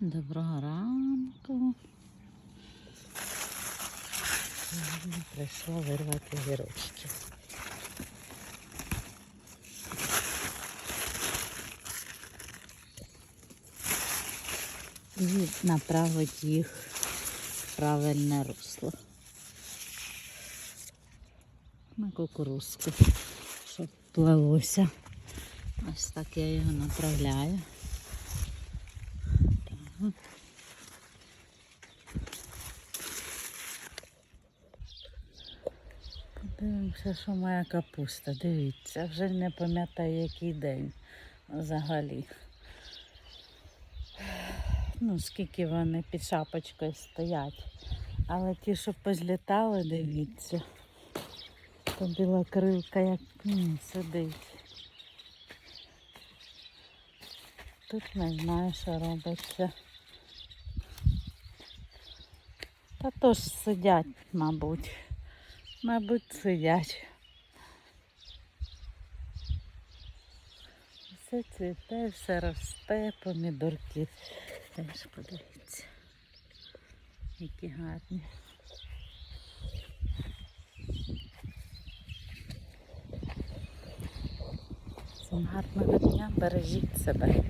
Доброго ранку. Прийшла вирвати гірочки. І направити їх в правильне русло. На кукурузку, щоб плелося. Ось так я його направляю. Так. Подивимося, що моя капуста. Дивіться, вже не пам'ятаю, який день взагалі. Ну, скільки вони під шапочкою стоять. Але ті, що позлітали, дивіться. То біла крилка як м, сидить. Тут не знаю, що робиться. Та то ж сидять, мабуть. Мабуть, сидять. Все цвіте, все росте, помідорки. Теж подивіться. Які гарні. Всім гарного дня, бережіть себе.